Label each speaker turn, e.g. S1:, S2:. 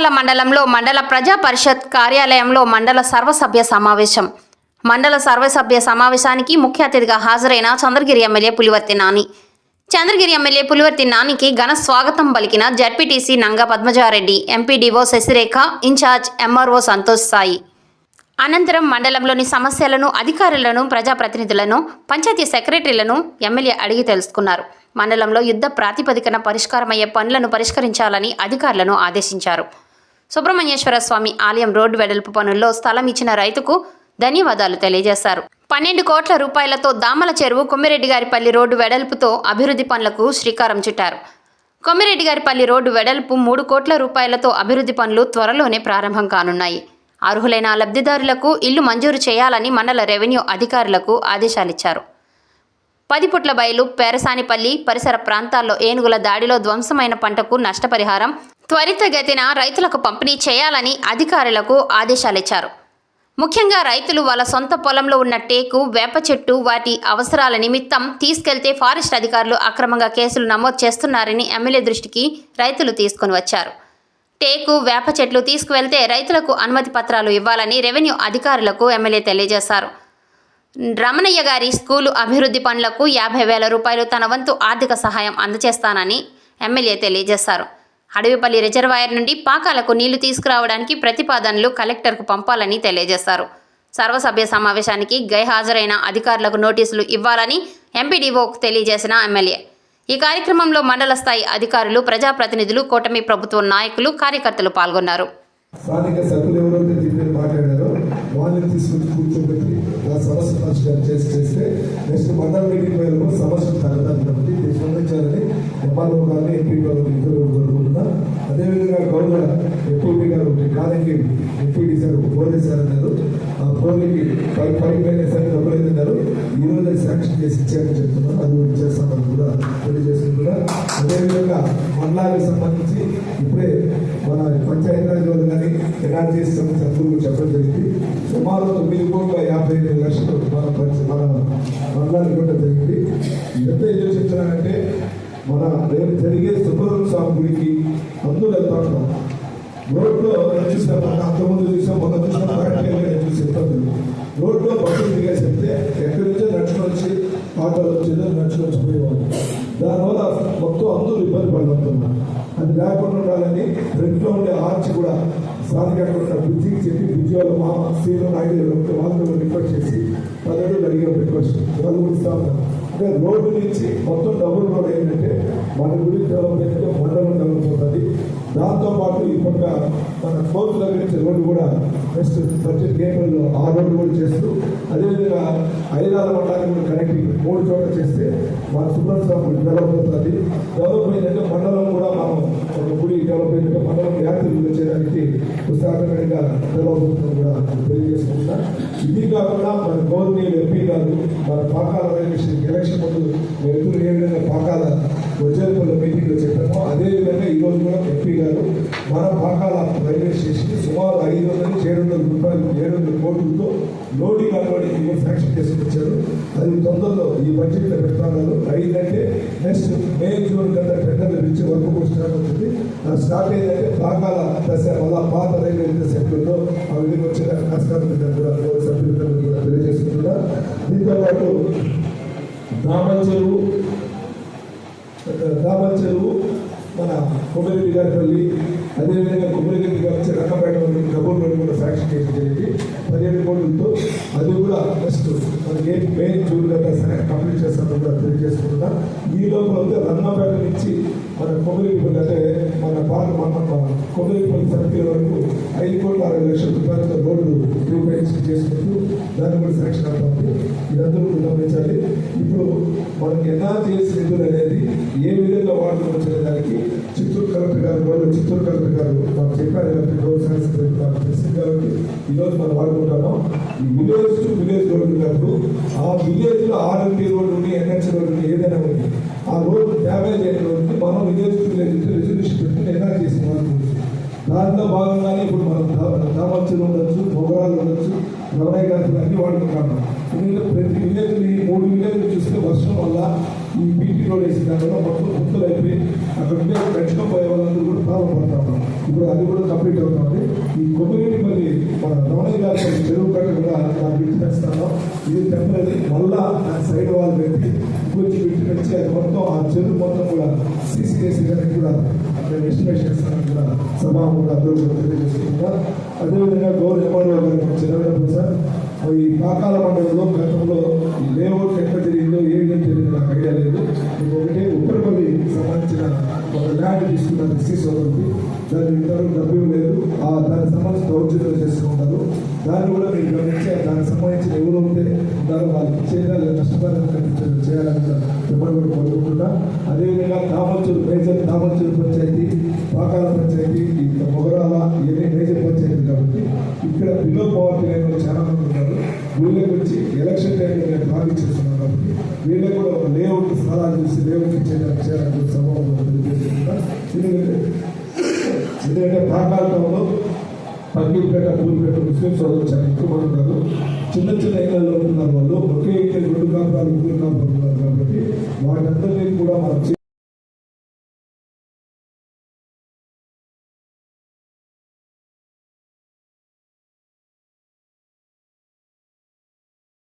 S1: పాకాల మండలంలో మండల ప్రజా పరిషత్ కార్యాలయంలో మండల సర్వసభ్య సమావేశం. మండల సర్వసభ్య సమావేశానికి ముఖ్య అతిథిగా హాజరైన చంద్రగిరి ఎమ్మెల్యే పులివర్తి నాని. చంద్రగిరి ఎమ్మెల్యే పులివర్తి నానికి ఘన స్వాగతం పలికిన ZPTC Nanga Padmaja Reddy MPDO Sasirekha in-charge MRO Santosh Sai. అనంతరం మండలంలోని సమస్యలను అధికారులను ప్రజాప్రతినిధులను పంచాయతీ సెక్రటరీలను ఎమ్మెల్యే అడిగి తెలుసుకున్నారు. మండలంలో యుద్ధ ప్రాతిపదికన పరిష్కారమయ్యే పనులను పరిష్కరించాలని అధికారులను ఆదేశించారు. సుబ్రహ్మణ్యేశ్వర స్వామి ఆలయం రోడ్డు వెడల్పు పనుల్లో స్థలం ఇచ్చిన రైతుకు ధన్యవాదాలు తెలియజేశారు. పన్నెండు కోట్ల రూపాయలతో దామల చెరువు కొమ్మిరెడ్డి గారిపల్లి రోడ్డు వెడల్పుతో అభివృద్ధి పనులకు శ్రీకారం చుట్టారు. కొమ్మిరెడ్డి గారిపల్లి రోడ్డు వెడల్పు మూడు కోట్ల రూపాయలతో అభివృద్ధి పనులు త్వరలోనే ప్రారంభం కానున్నాయి. అర్హులైన లబ్ధిదారులకు ఇల్లు మంజూరు చేయాలని మండల రెవెన్యూ అధికారులకు ఆదేశాలిచ్చారు. పదిపుట్ల బయలు పేరసానిపల్లి పరిసర ప్రాంతాల్లో ఏనుగుల దాడిలో ధ్వంసమైన పంటకు నష్టపరిహారం త్వరితగతిన రైతులకు పంపిణీ చేయాలని అధికారులకు ఆదేశాలిచ్చారు. ముఖ్యంగా రైతులు వాళ్ళ సొంత పొలంలో ఉన్న టేకు వేప చెట్టు వాటి అవసరాల నిమిత్తం తీసుకెళ్తే ఫారెస్ట్ అధికారులు అక్రమంగా కేసులు నమోదు చేస్తున్నారని ఎమ్మెల్యే దృష్టికి రైతులు తీసుకొని వచ్చారు. టేకు వేప చెట్లు తీసుకువెళ్తే రైతులకు అనుమతి పత్రాలు ఇవ్వాలని రెవెన్యూ అధికారులకు ఎమ్మెల్యే తెలియజేశారు. రమణయ్య గారి స్కూలు అభివృద్ధి పనులకు యాభై వేల రూపాయలు తన వంతు ఆర్థిక సహాయం అందజేస్తానని ఎమ్మెల్యే తెలియజేశారు. అడవిపల్లి రిజర్వాయర్ నుండి పాకాలకు నీళ్ళు తీసుకురావడానికి ప్రతిపాదనలు కలెక్టర్కు పంపాలని తెలియజేశారు. సర్వసభ్య సమావేశానికి గైహాజరైన అధికారులకు నోటీసులు ఇవ్వాలని ఎంపీడీఓకు తెలియజేసిన ఎమ్మెల్యే. ఈ కార్యక్రమంలో మండల స్థాయి అధికారులు ప్రజాప్రతినిధులు కూటమి ప్రభుత్వ నాయకులు కార్యకర్తలు పాల్గొన్నారు.
S2: సమస్య చేసి చేస్తే నెక్స్ట్ మండల మీటింగ్ వేళలో సమస్యలు తగ్గదాన్ని కాబట్టి దీన్ని స్పందించాలని ఎంఆర్ఓ గారిని ఎంపీ గారు ఇద్దరు కోరుకుంటున్నా. అదేవిధంగా గౌరవ ఎప్పుడీ గారు కాదంకి ఎంపీడీ సార్ ఫోన్ చేశారన్నారు ఆ ఫోన్కి ఫైవ్ ఫైవ్ మైనస్ అని డబ్బులు అన్నారు. ఈ రోజు శాంక్షన్ చేసి ఇచ్చారని చెప్తున్నారు అది కూడా చేస్తామని కూడా తెలియజేసుకుంటున్నా. అదేవిధంగా మండలానికి సంబంధించి ఇప్పుడే మన పంచాయతీరాజ్ వాళ్ళు కానీ ఎన్ఆర్జీఎస్ సంబంధించిన అందరూ చెప్పడం జరిగింది. సుమారు తొమ్మిది కోట్ల యాభై ఐదు లక్షలు మన మన మండలానికి కూడా జరిగింది. ఎంత ఏం చెప్తున్నానంటే మన రేపు జరిగే సుబ్రహ్మణ్య స్వామి గుడికి అందులో వెళ్తా ఉన్నాం. రోడ్లో చూసాం మన అంతకుముందు చూసాం మొన్న చూసాం కరెక్ట్గా చూసి ఇబ్బందులు రోడ్లో బస్సులు దిగేసి వెళ్తే ఎక్కడి నుంచో నడుచుకుని వచ్చి ఆటోలు వచ్చేదో నడుచుకుని వచ్చి పోయేవాళ్ళు. దానివల్ల మొత్తం అందరూ ఇబ్బంది పడుతున్నారు అది లేకుండా ఉండాలని ఫ్రంట్లో ఉండే ఆర్చ్ కూడా స్థానికంగా ఉన్న బ్రిడ్జికి చెప్పి బ్రిడ్జి వాళ్ళు మా సీనియర్ నాయకులు వాళ్ళు రిక్వెస్ట్ చేసి పదవి అడిగే రిక్వెస్ట్ వాళ్ళు ఇస్తా ఉన్నారు. అంటే రోడ్డు నుంచి మొత్తం డబుల్ రోడ్ ఏంటంటే మన గుడి డెవలప్మెంట్ మండలం డెవలప్ అవుతుంది దాంతో పాటు ఈ పక్క మన కోర్టు దగ్గర నుంచి రోడ్డు కూడా నెక్స్ట్ బడ్జెట్ ఏప్రిల్లో ఆ రోడ్డు కూడా చేస్తూ అదేవిధంగా ఐదాల మండలానికి కూడా కనెక్టింగ్ మూడు చోట్ల చేస్తే మన సుబ్రహ్మణ్య స్వామి డెవలప్ అవుతుంది డెవలప్ అయిందంటే మండలం కూడా మనం ఒక గుడి డెవలప్ అయిందంటే మండలం యాత్రికులు చేయడానికి ఉత్సాహకరంగా డెవలప్ అవుతుంది కూడా. ఇది కాకుండా మన గవర్నీయులు ఎంపీ కాదు మన పాకాల రైల్వే ఎలక్షన్ ముందు మేము ఎదురు ఏ విధంగా పాకాల వచ్చేపల్లి మీటింగ్లో చెప్పామో అదేవిధంగా ఈ రోజు కూడా ఎంపీ గారు మన పాకాల రైల్వే స్టేషన్ సుమారు ఐదు వందల ఏడు వందల రూపాయలు ఏడు వందల కోట్లతో లోడింగ్ అలవాడి శాంక్షన్ చేసుకొచ్చారు అది తొందరలో ఈ బడ్జెట్లో ఐదు అయిందంటే నెక్స్ట్ మే జూన్ కింద టెండర్లు ఇచ్చే వరకు కూడా స్టార్ట్ అవుతుంది. స్టార్ట్ అయిందంటే పాకాల దశ మళ్ళా పాత రైల్వే సెక్టర్లో అవి వచ్చిన వచ్చే నమస్కారం కూడా గౌరవ సభ్యులందరూ కూడా తెలియజేస్తున్నా దీంతో పాటు చెరువు దామల్ చెరువు మన కొమ్మరెడ్డి గారిపల్లి అదేవిధంగా కొమ్మరెడ్డి గారి వచ్చి రంగపేట వరకు కబూర్ రోడ్ ఫ్యాక్షన్ చేయడం జరిగింది. పదిహేడు కోట్లతో అది కూడా ఫస్ట్ మనకి మే జూన్ దాకా సరే కంప్లీట్ చేస్తామని కూడా తెలియజేసుకుంటున్నా. ఈ లోపల అయితే రన్నపేట నుంచి మన కొమ్మరెడ్డిపల్లి అంటే మన పాత మన కొమ్మరెడ్డిపల్లి సమితి వరకు ఐదు కోట్ల అరవై లక్షల రూపాయలతో రోడ్డు రీపేన్స్ చేసుకుంటూ దాన్ని కూడా సెలక్షన్ అవుతాము ఇదంతా కూడా గమనించాలి. ఇప్పుడు మనకి ఎన్ఆర్జీఎస్ నిధులు అనేది ఏ విధంగా వాడుకోవచ్చు దానికి చిత్తూరు కలెక్టర్ గారు కూడా చిత్తూరు కలెక్టర్ గారు మాకు చెప్పారు కాబట్టి రోడ్ సైన్స్ మాకు తెలిసింది కాబట్టి ఈరోజు మనం వాడుకుంటాము ఈ విలేజ్ టు విలేజ్ రోడ్డు ఉన్నప్పుడు ఆ విలేజ్లో ఆర్ఎంపీ రోడ్డు ఉంది ఎన్హెచ్ రోడ్డు ఉంది ఏదైనా ఉంది. ఆ రోడ్డు డ్యామేజ్ అయిన రోడ్డు మనం విలేజ్ టు విలేజ్ రెజల్యూషన్ పెట్టుకుని ఎన్ఆర్జీఎస్ చేసిన దాంట్లో భాగంగానే ఇప్పుడు మనం దామర్చులు ఉండొచ్చు పొగరాలు ఉండొచ్చు రమణయ్య గారి అన్ని వాడుకుంటాము ఎందుకంటే ప్రతి విలేజ్ మూడు విలేజ్ చూస్తే వర్షం వల్ల ఈ బీటీ రోడ్ వేసిన దానివల్ల మొత్తం గుంతలు అయిపోయి అక్కడ ఉండే పెంచడం పోయే వాళ్ళందరూ కూడా ప్రారంభపడతా ఉన్నాం ఇప్పుడు అది కూడా కంప్లీట్ అవుతుంది. ఈ కొమ్మిరెడ్డి మళ్ళీ మన రమణయ్య గారి చెరువు కట్ట కూడా నాకు ఇచ్చిస్తాను ఇది టెంపరీ మళ్ళా ఆ సైడ్ వాళ్ళు పెట్టి ఇంకొచ్చి పెట్టి పెంచి అది మొత్తం ఆ చెరువు మొత్తం కూడా సీసీ చేసి దానికి కూడా మేము ఎస్టిమేషన్ చేస్తామని కూడా సభాముఖంగా అందరూ తెలియజేసుకుంటా అదేవిధంగా గౌరవ ఎమ్మెల్యే గారికి చిరవేపు సార్ ఈ పాకాల మండలంలో గతంలో లేఅవుట్ ఎక్కడ జరిగిందో ఏంటని లేదు ఒకటి ఉప్పరపల్లి సంబంధించిన ఒక ల్యాండ్ తీసుకున్న ఎస్సీ సోదరుడు దాని ఇంతవరకు డబ్బు లేదు. ఆ దానికి సంబంధించిన దౌర్జన్యం చేసుకుంటారు దాన్ని కూడా మీరు గమనించి దానికి సంబంధించిన ఎవరు ఉంటే దాని వాళ్ళకి చేయాలి నష్టపరిహారం చేయాలని కూడా కూడా కోరుకుంటున్నా. అదేవిధంగా తామల్చూరు మేజర్ తామల్చూరు పంచాయతీ పాకాల పంచాయతీ మొగరాల ఇవన్నీ మేజర్ పంచాయతీ కాబట్టి ఇక్కడ బిలో పవర్టీ లైన్ చాలా మంది ఉన్నారు. వీళ్ళకి వచ్చి ఎలక్షన్ టైంలో మేము భాగం చేస్తున్నాం కాబట్టి వీళ్ళకి కూడా ఒక లేఅవుట్ సలహా చూసి లేఅవుట్ ఇచ్చేదానికి చేయాలని సభలో తెలియజేస్తున్నా ఎందుకంటే ఎందుకంటే పాకాలంలో పన్నీపేట పూలిపేట ముస్లిం సోదరులు చాలా ఎక్కువ మంది ఉన్నారు. చిన్న చిన్న ఇళ్ళలో ఉంటున్నారు వాళ్ళు. ఒకే ఏరియా రెండు కాపురాలు మూడు కాపురాలు ఉన్నారు కాబట్టి వాటందరినీ కూడా మనం